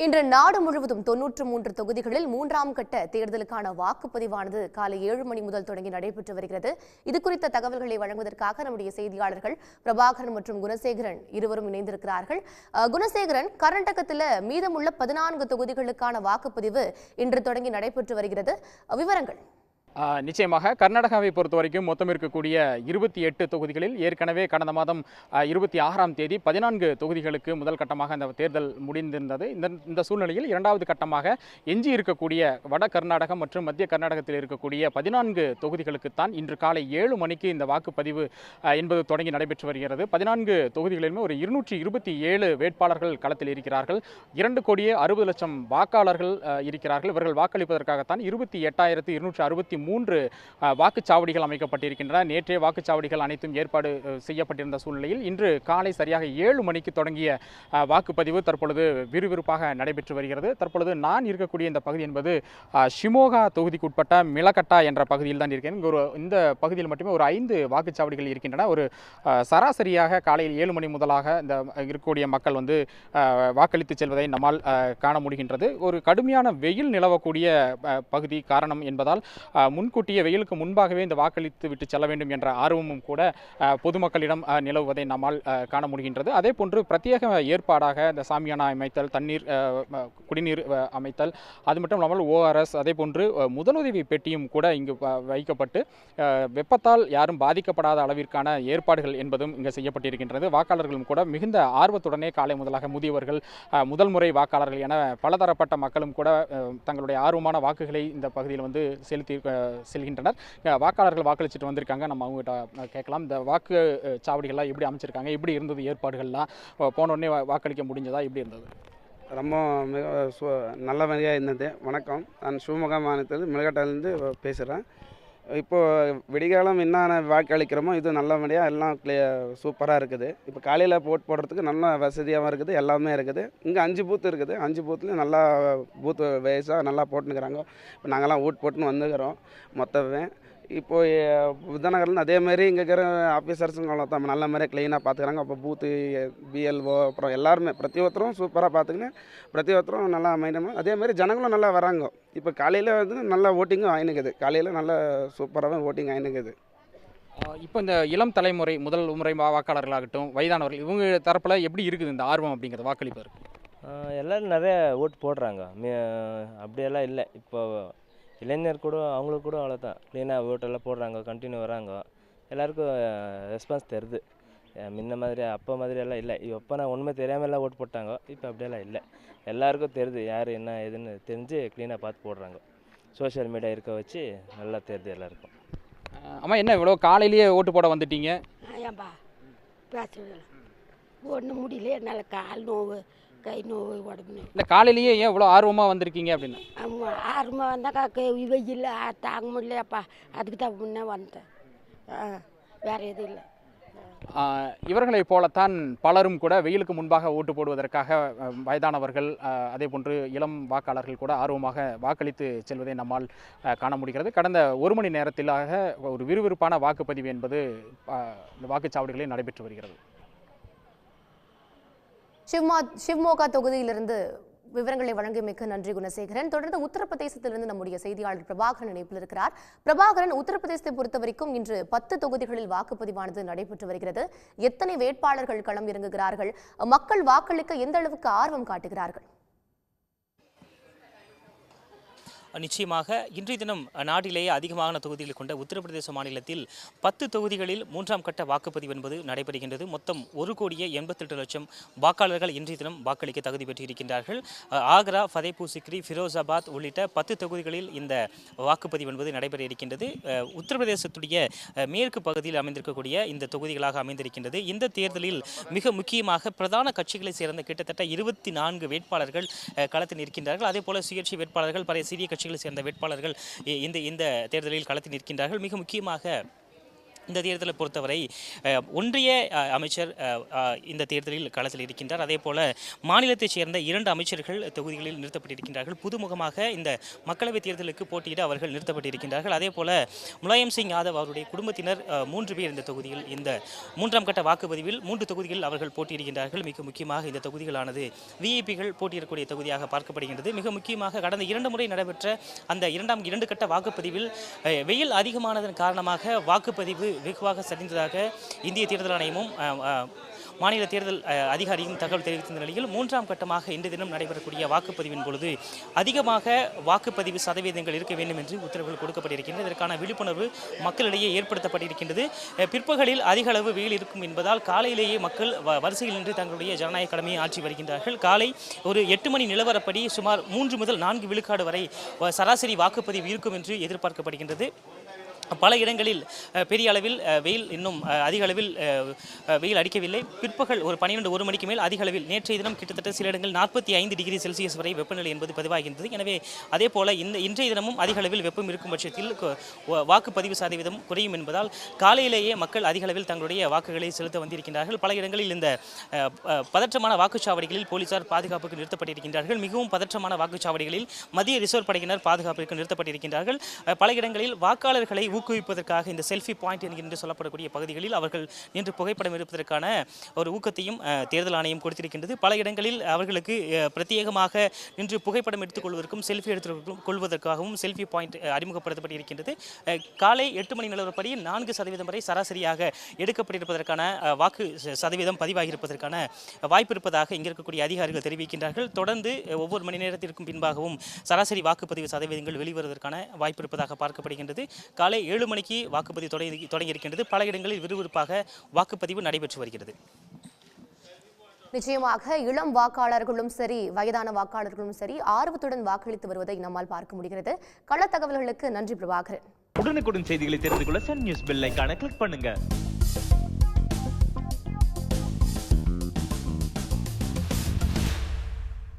இன்று நாடு முழுவதும் தொன்னூற்று மூன்று தொகுதிகளில் மூன்றாம் கட்ட தேர்தலுக்கான வாக்குப்பதிவானது காலை ஏழு மணி முதல் தொடங்கி நடைபெற்று வருகிறது. இது குறித்த தகவல்களை வழங்குவதற்காக நம்முடைய செய்தியாளர்கள் பிரபாகரன் மற்றும் குணசேகரன் இருவரும் இணைந்திருக்கிறார்கள். அஹ், குணசேகரன் கர்நாடகத்தில் மீதமுள்ள பதினான்கு தொகுதிகளுக்கான வாக்குப்பதிவு இன்று தொடங்கி நடைபெற்று வருகிறது. விவரங்கள். நிச்சயமாக கர்நாடகாவை பொறுத்த வரைக்கும் மொத்தம் இருக்கக்கூடிய இருபத்தி எட்டு தொகுதிகளில் ஏற்கனவே கடந்த மாதம் இருபத்தி ஆறாம் தேதி பதினான்கு தொகுதிகளுக்கு முதல் கட்டமாக அந்த தேர்தல் முடிந்திருந்தது. இந்த இந்த சூழ்நிலையில் இரண்டாவது கட்டமாக எஞ்சி இருக்கக்கூடிய வட கர்நாடகம் மற்றும் மத்திய கர்நாடகத்தில் இருக்கக்கூடிய பதினான்கு தொகுதிகளுக்குத்தான் இன்று காலை ஏழு மணிக்கு இந்த வாக்குப்பதிவு என்பது தொடங்கி நடைபெற்று வருகிறது. பதினான்கு தொகுதிகளிலுமே ஒரு இருநூற்றி இருபத்தி ஏழு வேட்பாளர்கள் களத்தில் இருக்கிறார்கள். இரண்டு கோடியே அறுபது லட்சம் வாக்காளர்கள் இருக்கிறார்கள். இவர்கள் வாக்களிப்பதற்காகத்தான் இருபத்தி எட்டாயிரத்து இருநூற்றி அறுபத்தி மூன்று வாக்குச்சாவடிகள் அமைக்கப்பட்டிருக்கின்றன. நேற்றைய வாக்குச்சாவடிகள் அனைத்தும் ஏற்பாடு செய்யப்பட்டிருந்த சூழ்நிலையில் இன்று காலை சரியாக ஏழு மணிக்கு தொடங்கிய வாக்குப்பதிவு தற்பொழுது விறுவிறுப்பாக நடைபெற்று வருகிறது. தற்பொழுது நான் இருக்கக்கூடிய இந்த பகுதி என்பது ஷிமோகா தொகுதிக்குட்பட்ட மிளகட்டா என்ற பகுதியில் தான் இருக்கிறேன். ஒரு இந்த பகுதியில் மட்டுமே ஒரு ஐந்து வாக்குச்சாவடிகள் இருக்கின்றன. ஒரு சராசரியாக காலையில் ஏழு மணி முதலாக இந்த இருக்கக்கூடிய மக்கள் வந்து வாக்களித்து செல்வதை நம்மால் காண முடிகின்றது. ஒரு கடுமையான வெயில் நிலவக்கூடிய பகுதி காரணம் என்பதால் முன்கூட்டியே வெயிலுக்கு முன்பாகவே இந்த வாக்களித்து விட்டு செல்ல வேண்டும் என்ற ஆர்வமும் கூட பொதுமக்களிடம் நிலவுவதை நம்மால் காண முடிகின்றது. அதே போன்று பிரத்யேக ஏற்பாடாக இந்த சாமியானா அமைத்தல் தண்ணீர் குடிநீர் அமைத்தல் அது மட்டும் இல்லாமல் ஓஆர்எஸ் அதே போன்று முதலுதவி பெட்டியும் கூட இங்கு வ- வைக்கப்பட்டு வெப்பத்தால் யாரும் பாதிக்கப்படாத அளவிற்கான ஏற்பாடுகள் என்பதும் இங்கு செய்யப்பட்டிருக்கின்றது. வாக்காளர்களும் கூட மிகுந்த ஆர்வத்துடனே காலை முதலாக முதியவர்கள் முதல் முறை வாக்காளர்கள் என பலதரப்பட்ட மக்களும் கூட தங்களுடைய ஆர்வமான வாக்குகளை இந்த பகுதியில் வந்து செலுத்தி செல்கின்றனர். வாக்காளர்கள் வாக்களிச்சுட்டு வந்திருக்காங்க. நம்ம அவங்ககிட்ட கேட்கலாம். இந்த வாக்கு சாவடிகள்லாம் எப்படி அமைச்சிருக்காங்க? எப்படி இருந்தது ஏற்பாடுகள்லாம்? போன உடனே வாக்களிக்க முடிஞ்சதா? எப்படி இருந்தது? ரொம்ப மிக நல்ல வகையாக இருந்தது. வணக்கம். நான் சிவமுகா மாநிலத்தில் மிளகாட்டிலேருந்து பேசுகிறேன் இப்போது விடிகாலம் என்னென்ன வாக்களிக்கிறோமோ இது நல்லபடியாக எல்லாம் கிளியர் சூப்பராக இருக்குது. இப்போ காலையில் போட் போடுறதுக்கு நல்ல வசதியாகவும் இருக்குது எல்லாமே இருக்குது. இங்கே அஞ்சு பூத் இருக்குது. அஞ்சு பூத்துலேயும் நல்லா பூத்து வயசாக நல்லா போட்டுனுக்குறாங்க இப்போ நாங்கள்லாம் ஓட் போட்டுன்னு வந்துக்கிறோம் மொத்தமே. இப்போ விருதுநகர்லேருந்து அதே மாதிரி இங்கே இருக்கிற ஆஃபீஸர்ஸுங்க தான் நல்ல மாதிரி க்ளீனாக பார்த்துக்கிறாங்க அப்போ பூத்து பிஎல்ஓ அப்புறம் எல்லாருமே பிரதி ஒருத்தரும் சூப்பராக பார்த்துக்கின்னு பிரதி ஒருத்தரும் நல்லா மைண்ட் அதே மாதிரி ஜனங்களும் நல்லா வராங்க. இப்போ காலையில் வந்து நல்லா ஓட்டிங்கும் ஆயினுக்குது. காலையில் நல்லா சூப்பராகவே ஓட்டிங் ஆயினுக்குது. இப்போ இந்த இளம் தலைமுறை முதல் முறை வா- வாக்காளர்களாகட்டும் வயதானவர்கள் இவங்க தரப்பில் எப்படி இருக்குது இந்த ஆர்வம் அப்படிங்கிறது வாக்களிப்பதற்கு? ஆஹ் எல்லாரும் நிறைய ஓட்டு போடுறாங்க. அப்படியெல்லாம் இல்லை. இப்போ இளைஞர் கூட அவங்களுக்கு கூட அவ்வளோதான் க்ளீனாக ஓட்டெல்லாம் போடுறாங்க கண்டினியூ வராங்க. எல்லாருக்கும் ரெஸ்பான்ஸ் தருது முன்ன மாதிரி அப்போ மாதிரி எல்லாம் இல்லை. இப்போ நான் உண்மை தெரியாமல் எல்லாம் ஓட்டு போட்டாங்க. இப்போ அப்படியெல்லாம் இல்லை. எல்லாருக்கும் தெரியுது யார் என்ன ஏதுன்னு தெரிஞ்சு க்ளீனாக பார்த்து போடுறாங்க. சோஷியல் மீடியா இருக்க வச்சு நல்லா தெரியுது எல்லாருக்கும். அம்மா என்ன இவ்வளோ காலையிலேயே ஓட்டு போட வந்துட்டீங்க? ஏன்பா பேசுறதில்ல ஒன்றும் முடியல. என்னால் கால் நோவு கை நோவு உடம்பு. இல்லை காலையிலேயே ஏன் இவ்வளோ ஆர்வமாக வந்திருக்கீங்க அப்படின்னு? ஆமா ஆறுமா வந்தாக்கா வெயில் ஆ, தாங்க முடியலையாப்பா அதுக்கு தான் முன்னே வந்தேன். வேறு எதுவும் இல்லை. இவர்களைப் போலத்தான் பலரும் கூட வெயிலுக்கு முன்பாக ஓட்டு போடுவதற்காக வயதானவர்கள் அதே போன்று இளம் வாக்காளர்கள் கூட ஆர்வமாக வாக்களித்து செல்வதை நம்மால் காண முடிகிறது. கடந்த ஒரு மணி நேரத்திலாக ஒரு விறுவிறுப்பான வாக்குப்பதிவு என்பது இந்த வாக்குச்சாவடிகளில் நடைபெற்று வருகிறது. சிவ்மா சிவ்மோகா தொகுதியிலிருந்து விவரங்களை வழங்கியமைக்கு நன்றி குணசேகரன். தொடர்ந்து உத்தரப்பிரதேசத்திலிருந்து நம்முடைய செய்தியாளர் பிரபாகரன் இணைப்பில் இருக்கிறார். பிரபாகரன் உத்தரப்பிரதேசத்தை பொறுத்த வரைக்கும் இன்று பத்து தொகுதிகளில் வாக்குப்பதிவானது நடைபெற்று வருகிறது. எத்தனை வேட்பாளர்கள் களம் இறங்குகிறார்கள்? மக்கள் வாக்களிக்க எந்த அளவுக்கு ஆர்வம் காட்டுகிறார்கள்? நிச்சயமாக இன்றைய தினம் நாட்டிலேயே அதிகமான தொகுதிகளை கொண்ட உத்தரப்பிரதேச மாநிலத்தில் பத்து தொகுதிகளில் மூன்றாம் கட்ட வாக்குப்பதிவு என்பது நடைபெறுகின்றது. மொத்தம் ஒரு கோடியே எண்பத்தெட்டு லட்சம் வாக்காளர்கள் இன்றைய தினம் வாக்களிக்க தகுதி பெற்றிருக்கின்றார்கள். ஆக்ரா ஃபதேபூர் சிக்ரி ஃபிரோசாபாத் உள்ளிட்ட பத்து தொகுதிகளில் இந்த வாக்குப்பதிவு என்பது நடைபெற இருக்கின்றது உத்தரப்பிரதேசத்துடைய மேற்கு பகுதியில் அமைந்திருக்கக்கூடிய இந்த தொகுதிகளாக அமைந்திருக்கின்றது. இந்த தேர்தலில் மிக முக்கியமாக பிரதான கட்சிகளை சேர்ந்த கிட்டத்தட்ட இருபத்தி நான்கு வேட்பாளர்கள் களத்தில் இருக்கின்றார்கள் அதே போல சுயேட்சை வேட்பாளர்கள் பல சிறிய கட்சிகளை சேர்ந்த வேட்பாளர்கள் இந்த இந்த தேர்தலில் களத்தில் நிற்கின்றார்கள். மிக முக்கியமாக இந்த தேர்தலை பொறுத்தவரை ஒன்றிய அமைச்சர் இந்த தேர்தலில் களத்தில் இருக்கின்றார். அதே போல மாநிலத்தைச் சேர்ந்த இரண்டு அமைச்சர்கள் தொகுதிகளில் நிறுத்தப்பட்டிருக்கின்றார்கள். புதுமுகமாக இந்த மக்களவைத் தேர்தலுக்கு போட்டியிட அவர்கள் நிறுத்தப்பட்டிருக்கின்றார்கள். அதே போல முலாயம் சிங் யாதவ் அவருடைய குடும்பத்தினர் மூன்று பேர் இந்த தொகுதியில் இந்த மூன்றாம் கட்ட வாக்குப்பதிவில் மூன்று தொகுதிகளில் அவர்கள் போட்டியிடுகின்றார்கள். மிக முக்கியமாக இந்த தொகுதிகளானது விஐபிகள் போட்டியிடக்கூடிய தொகுதியாக பார்க்கப்படுகின்றது. மிக முக்கியமாக கடந்த இரண்டு முறை நடைபெற்ற அந்த இரண்டாம் இரண்டு கட்ட வாக்குப்பதிவில் வெயில் அதிகமானதன் காரணமாக வாக்குப்பதிவு வெகுவாக சரிந்ததாக இந்திய தேர்தல் ஆணையமும் மாநில தேர்தல் அதிகாரியும் தகவல் தெரிவித்த நிலையில் மூன்றாம் கட்டமாக இன்று தினம் நடைபெறக்கூடிய வாக்குப்பதிவின் பொழுது அதிகமாக வாக்குப்பதிவு சதவீதங்கள் இருக்க வேண்டும் என்று உத்தரவுகள் கொடுக்கப்பட்டிருக்கின்றன. இதற்கான விழிப்புணர்வு மக்களிடையே ஏற்படுத்தப்பட்டிருக்கின்றது. பிற்பகலில் அதிக அளவு வெயில் இருக்கும் என்பதால் காலையிலேயே மக்கள் வ- வரிசையில் நின்று தங்களுடைய ஜனநாயக கடமையை ஆற்றி வருகின்றார்கள். காலை ஒரு எட்டு மணி நிலவரப்படி சுமார் மூன்று முதல் நான்கு விழுக்காடு வரை சராசரி வாக்குப்பதிவு இருக்கும் என்று எதிர்பார்க்கப்படுகின்றது. பல இடங்களில் பெரிய அளவில் வெயில் இன்னும் அதிக அளவில் வெயில் அடிக்கவில்லை. பிற்பகல் ஒரு பன்னிரெண்டு ஒரு மணிக்கு மேல் அதிக அளவில் நேற்றைய தினம் கிட்டத்தட்ட சில இடங்கள் நாற்பத்தி ஐந்து டிகிரி செல்சியஸ் வரை வெப்பநிலை என்பது பதிவாகின்றது. எனவே அதே போல இந்த இன்றைய தினமும் அதிக அளவில் வெப்பம் இருக்கும் பட்சத்தில் வாக்குப்பதிவு சதவீதம் குறையும் என்பதால் காலையிலேயே மக்கள் அதிக அளவில் தங்களுடைய வாக்குகளை செலுத்த வந்திருக்கின்றார்கள். பல இடங்களில் இந்த பதற்றமான வாக்குச்சாவடிகளில் போலீசார் பாதுகாப்புக்கு நிறுத்தப்பட்டிருக்கின்றார்கள். மிகவும் பதற்றமான வாக்குச்சாவடிகளில் மத்திய ரிசர்வ் படையினர் பாதுகாப்பிற்கு நிறுத்தப்பட்டிருக்கின்றார்கள். பல இடங்களில் வாக்காளர்களை ஊக்குவிப்பதற்காக இந்த செல்ஃபி பாயிண்ட் என்கின்ற சொல்லப்படக்கூடிய பகுதிகளில் அவர்கள் நின்று புகைப்படம் எடுப்பதற்கான ஒரு ஊக்கத்தையும் தேர்தல் ஆணையம் கொடுத்திருக்கின்றது. பல இடங்களில் அவர்களுக்கு பிரத்யேகமாக நின்று புகைப்படம் எடுத்துக்கொள்வதற்கும் செல்ஃபி எடுத்துக் கொள்வதற்காகவும் செல்ஃபி பாயிண்ட் அறிமுகப்படுத்தப்பட்டிருக்கின்றது. காலை எட்டு மணி நிலவரப்படி நான்கு சதவீதம் வரை சராசரியாக எடுக்கப்பட்டிருப்பதற்கான வாக்கு சதவீதம் பதிவாகியிருப்பதற்கான வாய்ப்பு இருப்பதாக இங்கே இருக்கக்கூடிய அதிகாரிகள் தெரிவிக்கின்றார்கள். தொடர்ந்து ஒவ்வொரு மணி நேரத்திற்கும் பின்பாகவும் சராசரி வாக்குப்பதிவு சதவீதங்கள் வெளிவருவதற்கான வாய்ப்பு இருப்பதாக பார்க்கப்படுகின்றது. காலை ஏழு மணிக்கு வாக்குப்பதிவு தொடங்கி தொடங்கியிருக்கின்றது. பல இடங்களில் விறுவிறுப்பாக வாக்குப்பதிவு நடைபெற்று வருகிறது. நிச்சயமாக இளம் வாக்காளர்களும் சரி வயதான வாக்காளர்களும் சரி ஆர்வத்துடன் வாக்களித்து வருவதை நம்மால் பார்க்க முடிகிறது. கள தகவல்களுக்கு நன்றி பிரபாகரன். உடனுக்குடன் செய்திகளை தெரிந்து கொள்ள சன் நியூஸ் பெல் ஐகானை கிளிக் பண்ணுங்க.